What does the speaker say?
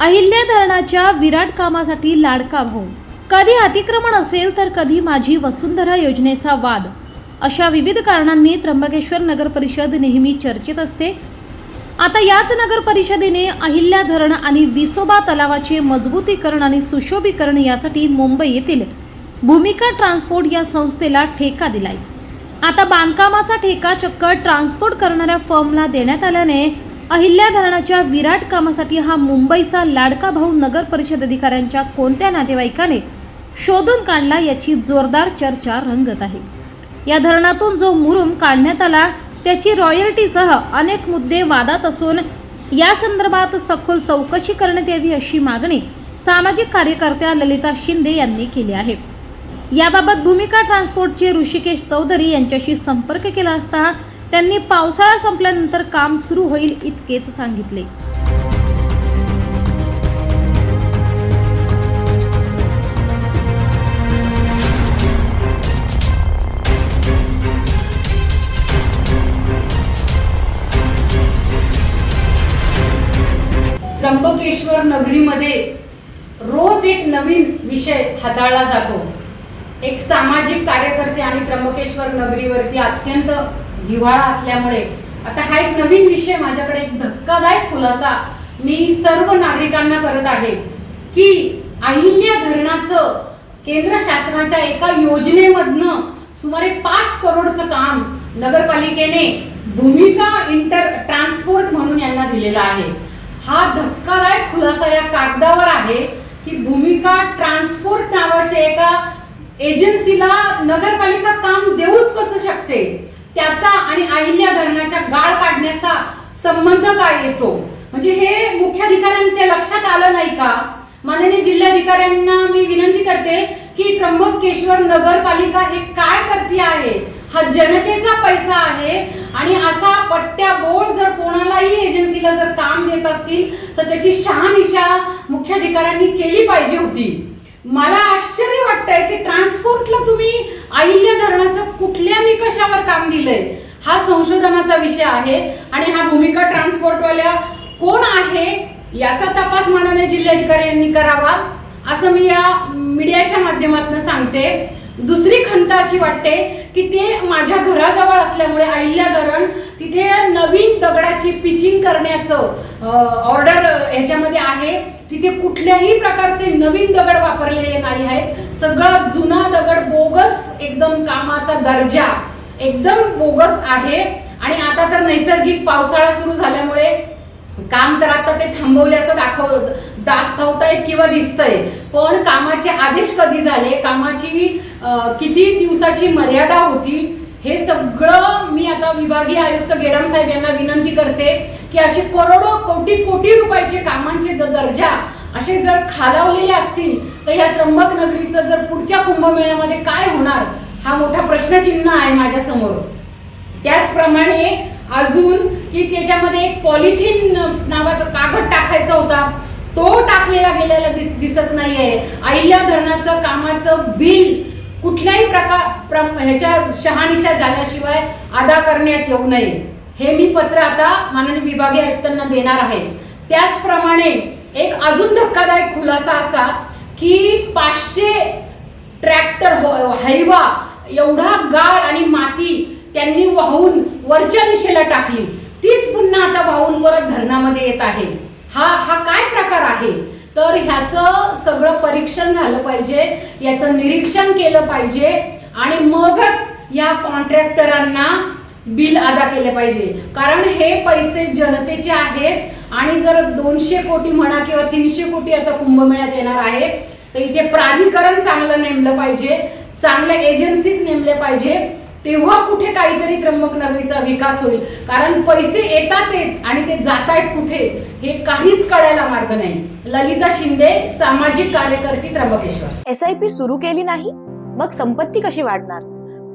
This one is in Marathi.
अहिल्या धरणाच्या विराट कामासाठी लाडका भाऊ कधी अतिक्रमण असेल तर कधी माझी वसुंधरा योजनेचा वाद. अशा विविध कारणांनी त्र्यंबकेश्वर नगर परिषद नेहमी चर्चेत असते. आता याच नगर परिषदेने अहिल्या धरण आणि विसोबा तलावाचे मजबूतीकरण आणि सुशोभीकरण यासाठी मुंबई येथील भूमिका ट्रान्सपोर्ट या संस्थेला ठेका दिलाय. आता बांधकामाचा ठेका चक्क ट्रान्सपोर्ट करणाऱ्या फर्मला देण्यात आल्याने अहिल्या धरणाच्या विराट कामासाठी हा मुंबईचा लाडका भाऊ नगर परिषद अधिकाऱ्यांच्या कोणत्या नातेवाईकाने शोधून काढला याची जोरदार चर्चा रंगत आहे. या धरणातून जो मुरुम काढण्यात आला त्याची रॉयल्टीसह अनेक मुद्दे वादात असून या संदर्भात सखोल चौकशी करण्यात यावी अशी मागणी सामाजिक कार्यकर्त्या ललिता शिंदे यांनी केली आहे. याबाबत भूमिका ट्रान्सपोर्टचे ऋषिकेश चौधरी यांच्याशी संपर्क केला असता त्यांनी पावसाळा संपल्यानंतर काम सुरू होईल इतकेच सांगितले. त्र्यंबकेश्वर नगरीमध्ये रोज एक नवीन विषय हाताळला जातो. एक सामाजिक कार्यकर्ते आणि त्र्यंबकेश्वर नगरीवरती अत्यंत जिव्हाळा असल्यामुळे. आता हा एक नवीन विषय माझ्याकडे एक धक्कादायक खुलासा मी सर्व नागरिकांना करत आहे की अहिल्या धरणाचं केंद्र शासनाच्या एका योजनेमधनं सुमारे पाच करोडचं काम नगरपालिकेने भूमिका इंटर ट्रान्सपोर्ट म्हणून यांना दिलेला आहे. हा धक्कादायक खुलासा या कागदावर आहे की भूमिका ट्रान्सपोर्ट नावाचे एका एजन्सीला नगरपालिका काम देऊच कसं शकते? त्याचा आणि अहिल्या धरणाच्या गाळ काढण्याचा संबंध काय येतो? म्हणजे हे मुख्याधिकाऱ्यांच्या लक्षात आलं नाही का? माननीय जिल्हाधिकाऱ्यांना मी विनंती करते की त्र्यंबकेश्वर नगरपालिका हे काय करते आहे? हा जनतेचा पैसा आहे आणि असा पट्ट्या बोर्ड जर कोणालाही एजन्सीला जर काम देत असतील तर त्याची शहानिशा मुख्याधिकाऱ्यांनी केली पाहिजे होती. मला आश्चर्य वाटतंय की ट्रान्सपोर्टला तुम्ही अहिल्या धरणाचं कुठल्या निकषावर काम दिलंय? हा संशोधनाचा विषय आहे आणि हा भूमिका ट्रान्सपोर्टवाल्या कोण आहे याचा तपास मानाने जिल्हाधिकारी यांनी करावा असं मी या मीडियाच्या माध्यमातून सांगते. दुसरी खंत अशी वाटते की ते माझ्या घराजवळ असल्यामुळे अहिल्या धरण तिथे नवीन दगडाची पिचिंग करण्याचं ऑर्डर ह्याच्यामध्ये आहे. तिथे कुठल्याही प्रकारचे नवीन दगड वापरलेले नाही आहेत. सगळा जुना दगड बोगस एकदम कामाचा दर्जा एकदम बोगस आहे. आणि आता तर नैसर्गिक पावसाळा सुरू झाल्यामुळे काम तर आता ते थांबवल्याचं दाखव दाखवतायत किंवा दिसतंय. पण कामाचे आदेश कधी झाले? कामाची किती दिवसाची मर्यादा होती? हे सगळं मी आता विभागीय आयुक्त गेराम साहेब यांना विनंती करते. की असे करोडो कोटी कोटी रुपयाचे कामांचे जर दर्जा असे जर खालावलेले असतील तर या त्र्यंबक नगरीचं जर पुढच्या कुंभमेळ्यामध्ये काय होणार हा मोठा प्रश्नचिन्ह आहे माझ्यासमोर त्याचप्रमाणे अजून की त्याच्यामध्ये एक पॉलिथिन नावाचा कागद टाकायचा होता तो टाकलेला गेलेला दिस, दिसत नाही आहे अहिल्या धरणाचं कामाचं बिल कुठल्याही प्रकार प्र- ह्याच्या शहानिशा झाल्याशिवाय अदा करण्यात येऊ नये. हे मी पत्र आता माननीय विभागीय आयुक्तांना देणार आहे. त्याचप्रमाणे एक अजून धक्कादायक खुलासा असा की पाचशे ट्रॅक्टर हो, हैवा एवढा गाळ आणि माती त्यांनी वाहून वरच्या दिशेला टाकली. तीच पुन्हा आता वाहून परत धरणामध्ये येत आहे. हा हा काय प्रकार आहे? तर ह्याचं सगळं परीक्षण झालं पाहिजे याचं निरीक्षण केलं पाहिजे आणि मगच या कॉन्ट्रॅक्टरांना बिल अदा केले पाहिजे. कारण हे पैसे जनतेचे आहेत आणि जर दोनशे कोटी म्हणा किंवा तीनशे कोटी आता कुंभमेळ्यात येणार आहे तर इथे प्राधिकरण चांगलं नेमलं पाहिजे चांगल्या एजन्सीज नेमले पाहिजे तेव्हा कुठे काहीतरी त्र्यंबक नगरीचा विकास होईल. कारण पैसे येतात येत आणि ते जात आहेत कुठे हे काहीच कळायला मार्ग नाही. ललिता शिंदे सामाजिक कार्यकर्ती त्र्यंबकेश्वर. एस आय पी सुरू केली नाही मग संपत्ती कशी वाढणार?